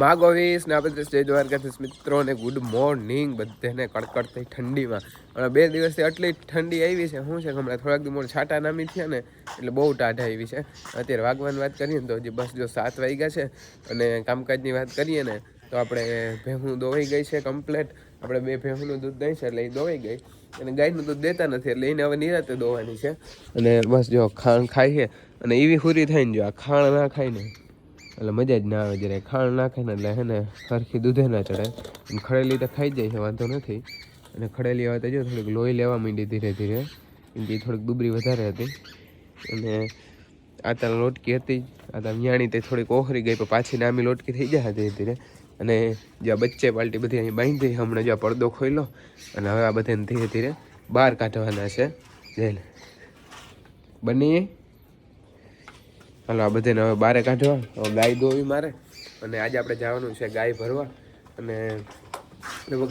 માગો વીસ ને આપણે જય દ્વારકાધીશ મિત્રોને ગુડ મોર્નિંગ બધાને કડકડતી ઠંડીમાં. અને બે દિવસથી આટલી ઠંડી આવી છે. શું છે? હમણાં થોડાક દિવસ છાટા નામી થયા ને, એટલે બહુ ટાઢ આવી છે. અત્યારે વાગવાની વાત કરીએ ને તો હજી બસ જો સાત વાગ્યા છે અને કામકાજની વાત કરીએ ને, તો આપણે ભેહું દોવાઈ ગઈ છે કમ્પ્લેટ આપણે બે ભેહુંનું દૂધ દઈ છે એટલે એ દોવાઈ ગઈ. અને ગાયનું દૂધ દેતા નથી એટલે એને હવે નિરાતે દોવાની છે. અને બસ જો ખાણ ખાઈએ અને એવી હુરી થઈને જો આ ખાણ ના ખાય ને. એટલે મજા જ ના આવે જ્યારે ખાણ નાખે ને એટલે હેને સરખી દૂધે ના ચડે. ખડેલી તો ખાઈ જાય છે, વાંધો નથી. અને ખડેલી તો જો થોડીક લોહી લેવા માંડી ધીરે ધીરે. કેમ કે થોડીક દુબરી વધારે હતી. અને આ તાર લોટકી હતી. આ તાર ન્યાણી તે થોડીક ઓહરી ગઈ, પણ પાછી નામી લોટકી થઈ જાય ધીરે ધીરે. અને જે આ બચ્ચે પાલટી બધી અહીં બાંધી, હમણાં જો આ પડદો ખોઈલો અને હવે આ બધાને ધીરે ધીરે બહાર કાઢવાના છે. જઈને બની? હાલો, આ બધાને હવે બારે કાઢવા હવે ગાય દોવી મારે. અને આજે આપણે જવાનું છે ગાય ભરવા. અને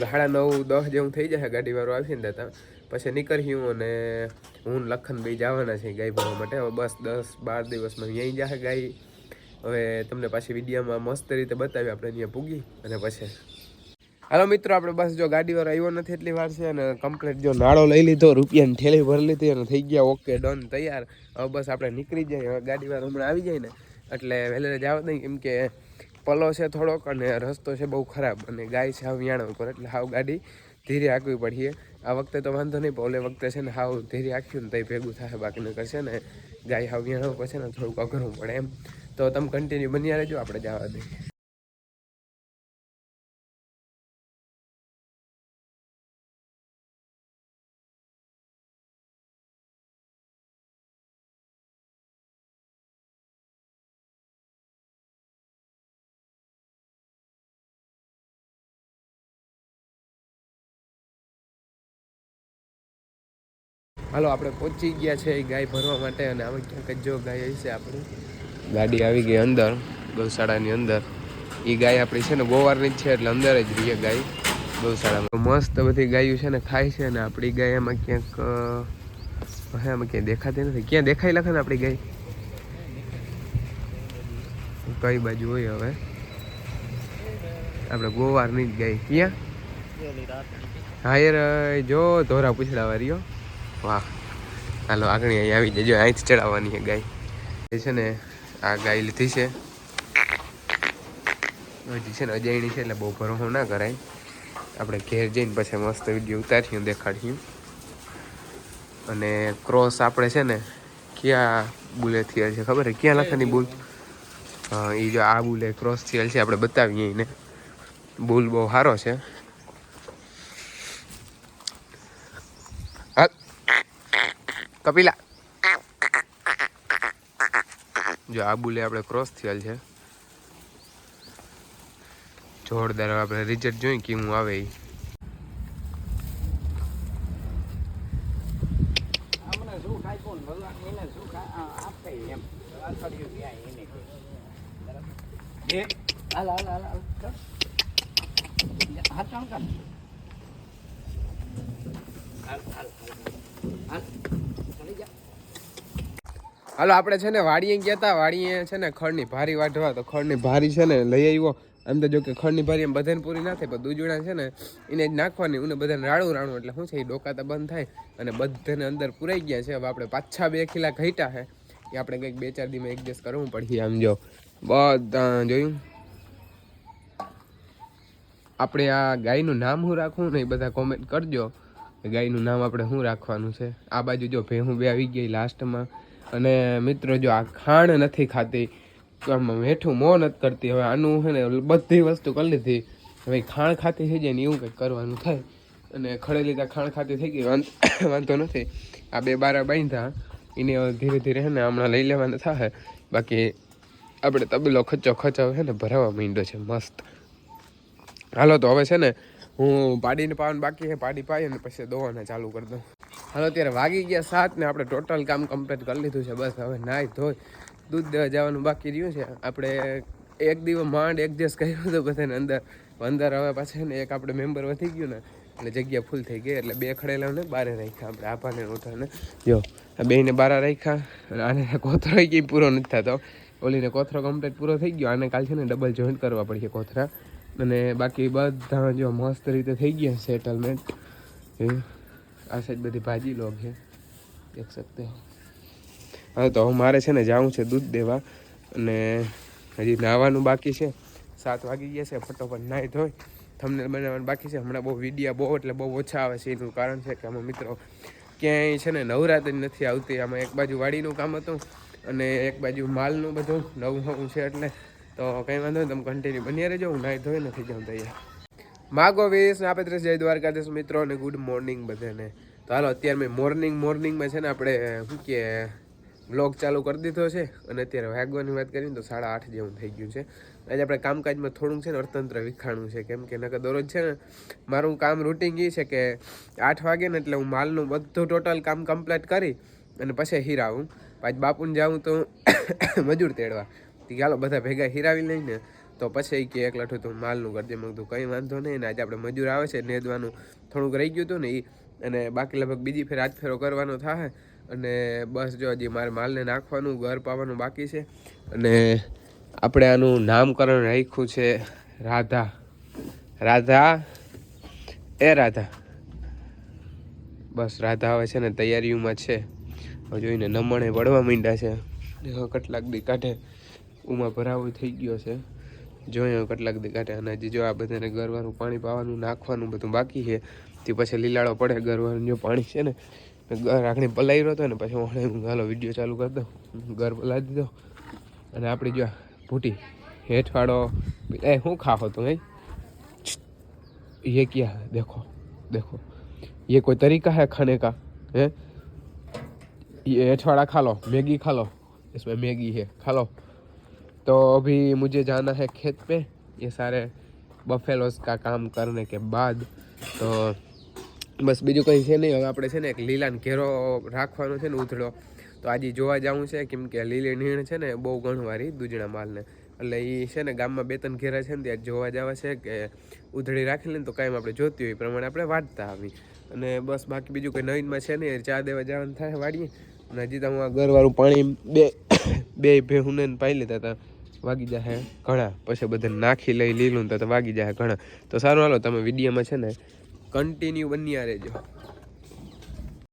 સાડા નવ, દસ જેવું થઈ જશે ગાડીવાળો આવીને દેતા પછી નીકળ્યું અને હું લખન ભાઈ જવાના છે ગાય ભરવા માટે. હવે બસ દસ બાર દિવસમાં અહીં જશે ગાય. હવે તમને પાછી વિડીયોમાં મસ્ત રીતે બતાવી આપણે અહીંયા પૂગી અને પછી હાલો મિત્રો, આપણે બસ જો ગાડીવાળો આવ્યો નથી એટલી વાર છે અને કમ્પ્લીટ જો નાળો લઈ લીધો, રૂપિયાની ઠેલી ભરી લીધી અને થઈ ગયા ઓકે ડન તૈયાર. હવે બસ આપણે નીકળી જઈએ. હવે ગાડીવાળો હમણાં આવી જાય ને, એટલે વહેલે જવા નહીં કેમ કે પલો છે થોડોક અને રસ્તો છે બહુ ખરાબ અને ગાય છે હાવ યાણા ઉપર, એટલે હાવ ગાડી ધીરે આંકવી પડીએ આ વખતે તો વાંધો નહીં ઓલે વખતે છે ને હાવ ધીરે આંખ્યું ને તઈ ભેગું થાય, બાકીને કરશે ને ગાય હાવ યાણા ઉપર છે ને થોડુંક અઘરું પડે એમ. તો તમે કન્ટિન્યુ બન્યા રહેજો, આપણે જવા દઈએ. હાલો આપણે પહોંચી ગયા છે એ ગાય ભરવા માટે અને આમાં ક્યાંક જો ગાય હશે આપણે. ગાડી આવી ગઈ અંદર ગૌશાળાની અંદર. એ ગાય આપણી છે ને ગોવારની જ છે એટલે અંદર જ રહીએ ગાય ગૌશાળામાં. મસ્ત બધી ગાયો છે ને ખાય છે ને આપણી ગાય એમાં ક્યાંક અ, હે આમાં ક્યાંય દેખાતી નથી. ક્યાં દેખાય લખે ને આપણી ગાય? કઈ બાજુ હોય હવે? આપણે ગોવારની જ ગાય. ક્યાં? હા યાર જો ધોરા પૂછડા વાળીઓ વાહ. હાલો, આગળ અહીં આવી જજો, અહીંથી ચડાવવાની છે ગાય. એ છે ને, આ ગાય લીધી છે. હજી છે ને અજાયણી છે, એટલે બહુ ભરોસો ના કરાય. આપણે ઘેર જઈને પછી મસ્ત વીડિયો ઉતાર્યું દેખાડ્યું અને ક્રોસ આપણે છે ને, ક્યાં બુલે થયેલ છે ખબર ક્યાં લખેની બુલ? એ જો આ બુલે ક્રોસ થયેલ છે, આપણે બતાવીએ એને. બુલ બહુ સારો છે. હા. કપિલા. જો આ બુલે આપણે ક્રોસ થયેલ છે. જોરદાર આપણે રિઝલ્ટ જોઈ કેવું આવે? એ હાલ હાલ હાલ ચાલી જા હાલો, આપણે છે ને વાડીએ ગયા હતા વાડીએ છે ને ખડની ભારી વાઢવા તો ખડની ભારી છે ને લઈ આવ્યો. એમ તો જો કે ખડની ભારી એમ બધાને પૂરી ના થાય, પણ દૂજણા છે ને એને જ નાખવાની એને બધાને રાડું રાણું એટલે શું છે એ ડોકાતા બંધ થાય અને બધાને અંદર પૂરાઈ ગયા છે. હવે આપણે પાછા બે ખીલા ઘટ્યા છે એ આપણે કંઈક બે ચાર દીમાં એડજસ્ટ કરવું પડશે આમ જો. બધા જોયું? આપણે આ ગાયનું નામ શું રાખવું ને એ બધા કોમેન્ટ કરજો. ગાયનું નામ આપણે શું રાખવાનું છે? આ બાજુ જો ભેહું બે આવી ગઈ લાસ્ટમાં અને મિત્રો, જો આ ખાણ નથી ખાતી આમ મીઠું મો નથી કરતી. હવે આનું છે ને બધી વસ્તુ કરી લીધી. હવે ખાણ ખાતી થઈ જાય ને એવું કંઈક કરવાનું થાય. અને ખડેલી ત્યાં ખાણ ખાતી થઈ ગઈ, વાંધો નથી. આ બે બારા બાંધ્યા, એને હવે ધીરે ધીરે છે ને હમણાં લઈ લેવાના થાય બાકી આપણે તબલો ખચ્ચો ખચાવ છે ને ભરાવા માંડ્યો છે, મસ્ત. હાલો તો હવે છે ને હું પાડીને પાવાનું બાકી છે, પાડી પાઈ અને પછી દોવાને ચાલુ કરી દઉં. હાલો, અત્યારે વાગી ગયા સાત ને આપણે ટોટલ કામ કમ્પ્લીટ કરી લીધું છે. બસ હવે નાહી ધોઈ, દૂધ દેવા જવાનું બાકી રહ્યું છે. આપણે એક દિવસ માંડ એડજસ્ટ કર્યું હતું બધાને અંદર. અંદર હવે પાછા ને એક આપણે મેમ્બર વધી ગયું ને, એટલે જગ્યા ફૂલ થઈ ગઈ. એટલે બે ખડેલાને બારે રાખ્યા. આપણે આભાને ઉઠાને જો, આ બેને બારા રાખ્યા. અને આને કોથરો ગઈ પૂરો નથી થતો. ઓલીને કોથરો કમ્પ્લીટ પૂરો થઈ ગયો. આને કાલ છે ને ડબલ જોઈન્ટ કરવા પડશે કોથરા અને બાકી બધા જો મસ્ત રીતે થઈ ગયા સેટલમેન્ટ આ સાઈડ બધી ભાજી લોગ છે. દેખ શકતે હો. હા તો હું મારે છે ને જવું છે દૂધ દેવા અને હજી નાહવાનું બાકી છે. સાત વાગી ગયા છે, ફટોફટ નાહી ધોઈ. થમને બનાવવાનું બાકી છે. હમણાં બહુ વિડીયા બહુ, એટલે બહુ ઓછા આવે છે એનું કારણ છે કે આમાં મિત્રો ક્યાંય છે ને નવરાત્રી નથી આવતી. આમાં એક બાજુ વાડીનું કામ હતું અને એક બાજુ માલનું બધું નવું નવું છે એટલે તો કંઈ વાંધો નહીં, તમે કન્ટિન્યુ બની રહેજો. હું નાહી ધોઈ નથી જાઉં તૈયાર. માગો વીસ આપે આપણે જય દ્વારકાધીશ મિત્રો અને ગુડ મોર્નિંગ બધાને. તો હાલો, અત્યારે મેં મોર્નિંગ મોર્નિંગમાં છે ને આપણે શું કે વ્લોગ ચાલુ કરી દીધો છે. અને અત્યારે વાગવાની વાત કરીએ ને તો સાડા આઠ જેવું થઈ ગયું છે. આજે આપણે કામકાજમાં થોડુંક છે ને અર્થતંત્ર વિખાણું છે. કેમ કે નકર દરરોજ છે ને મારું કામ રૂટિન એ છે કે આઠ વાગે ને એટલે હું માલનું બધું ટોટલ કામ કમ્પ્લીટ કરી અને પછી હીરાવું પાછ બાપુને જાઉં તો મજૂર તેડવા. ચાલો બધા ભેગા હીરાવી લઈને તો પછી કે એક લઠું તું માલનું કરજે મેં કીધું કંઈ વાંધો નહીં. ને આજે આપણે મજૂર આવે છે, નેદવાનું થોડુંક રહી ગયું હતું ને એ અને બાકી લગભગ બીજી ફેર આજ ફેરો કરવાનો થાય અને બસ જો હજી મારે માલને નાખવાનું, ઘર પાવાનું બાકી છે. અને આપણે આનું નામકરણ રાખ્યું છે રાધા. રાધા? એ રાધા. બસ રાધા હવે છે ને તૈયારીઓમાં છે. હવે જોઈને નમણે વળવા માંડ્યા છે. કેટલાક દી કાઢે. ઉમાં ભરાવો થઈ ગયો છે. જોયો કેટલાક દી કાઢે અને હજી જો આ બધાને ગરવાનું પાણી પાવાનું નાખવાનું બધું બાકી છે તે પછી લીલાળો પડે ગરવાનું જો પાણી છે ને ઘર આખણી પલાઈ રહ્યો હતો ને પછી હું હાલો વિડીયો ચાલુ કરી દઉં ઘર પલાવી દીધો અને આપણી જો ભૂટી હેઠવાળો એ શું ખાખો તું એ ये क्या है देखो देखो ये कोई तरीका है खाने का है ये अठवाड़ा खा लो मैगी खा लो इसमें मैगी है खा लो तो अभी मुझे जाना है खेत पे ये सारे बफेलोस का काम करने के बाद તો બસ બીજું કંઈ છે નહીં હવે આપણે છે ને એક લીલાને ઘેરો રાખવાનો છે ને ઉધડો તો આજે જોવા જવું છે કેમ કે લીલી નીણ છે ને બહુ ગણવારી દૂધણા માલને એટલે એ છે ને ગામમાં બે ત્રણ ઘેરા છે ને ત્યાં જોવા જવા છે કે ઉધડી રાખી લે ને તો કાંઈ આપણે જોતી હોય એ પ્રમાણે આપણે વાંચતા આવી અને બસ બાકી બીજું કંઈ નવીનમાં છે નહીં ચા દેવા જવાનું થાય વાડીએ અને હજી તો હું આ ઘરવાળું પાણી બે બે ભેહું ને પાઈ લીધા હતા વાગી જાહે ઘણા. પછી બધા નાખી લઈ લીલું તો વાગી જાય ઘણા. તો સારું, હાલો, તમે વિડીયોમાં છે ને કન્ટિન્યુ બન્યા રહેજો.